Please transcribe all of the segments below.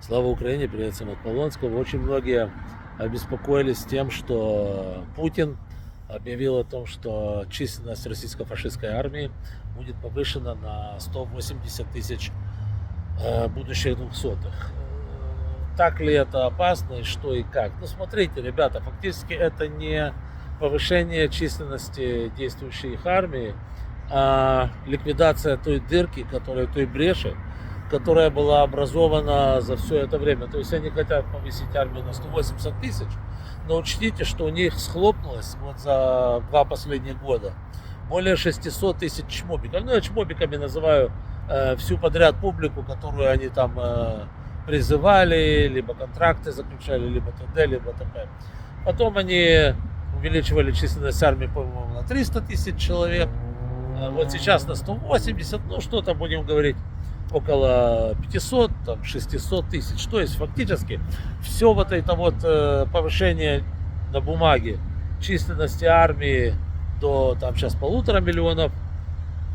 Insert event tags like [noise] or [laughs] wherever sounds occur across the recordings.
Слава Украине, привет всем от Полонского. Очень многие обеспокоились тем, что Путин объявил о том, что численность российско-фашистской армии будет повышена на 180 тысяч э, будущих двухсотых. Так ли это опасно и что и как? Ну смотрите, ребята, фактически это не повышение численности действующей их армии, а ликвидация той дырки, которая той бреши, которая была образована за все это время. То есть они хотят повысить армию на 180 тысяч, но учтите, что у них схлопнулось вот за два последних года более 600 тысяч чмобиков. Ну, я чмобиками называю э, всю подряд публику, которую они там э, призывали, либо контракты заключали, либо т.д., либо т.п. Потом они увеличивали численность армии, по-моему, на 300 тысяч человек. Э, Вот сейчас на 180, ну что-то будем говорить, около 500, там, 600 тысяч. То есть фактически все вот это вот э, повышение на бумаге численности армии до там сейчас полутора миллионов,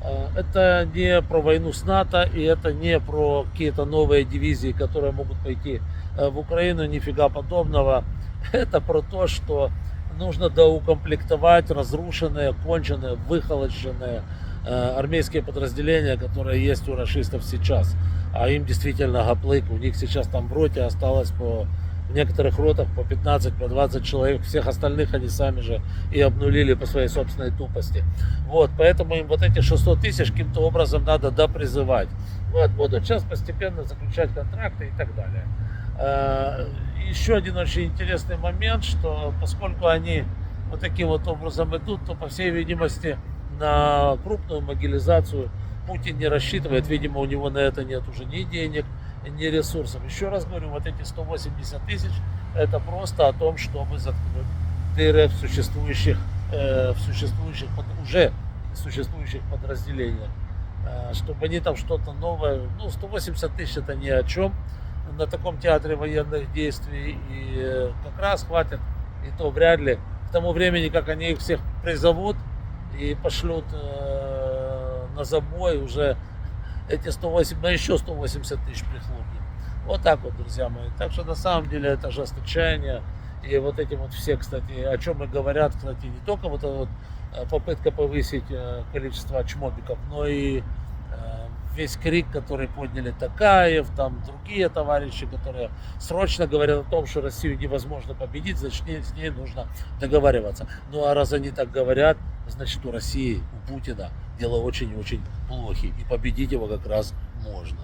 э, это не про войну с НАТО и это не про какие-то новые дивизии, которые могут пойти э, в Украину, нифига подобного. [laughs] Это про то, что нужно доукомплектовать разрушенные, конченые, выхолощенные армейские подразделения, которые есть у расистов сейчас. А им действительно гоплык. У них сейчас там в роте осталось по в некоторых ротах по 15, по 20 человек. Всех остальных они сами же и обнулили по своей собственной тупости. Вот, поэтому им вот эти 600 тысяч каким-то образом надо допризывать. Вот, будут сейчас постепенно заключать контракты и так далее. Э, Еще один очень интересный момент, что поскольку они вот таким вот образом идут, то по всей видимости на крупную мобилизацию Путин не рассчитывает. Видимо, у него на это нет уже ни денег, ни ресурсов. Еще раз говорю, вот эти 180 тысяч это просто о том, чтобы заткнуть дыры в существующих, э, в существующих уже существующих подразделениях. Э, чтобы они там что-то новое, ну 180 тысяч это ни о чем на таком театре военных действий и э, как раз хватит и то вряд ли к тому времени как они их всех призовут и пошлют э, на забой уже эти 108, на еще 180 тысяч прихлопнет. Вот так вот, друзья мои. Так что на самом деле это жесточайнее. И вот эти вот все, кстати, о чем и говорят, кстати, не только вот эта вот э, попытка повысить э, количество чмобиков, но и э, весь крик, который подняли Такаев, там другие товарищи, которые срочно говорят о том, что Россию невозможно победить, значит с ней нужно договариваться. Ну а раз они так говорят, значит у России, у Путина дела очень и очень плохи, и победить его как раз можно.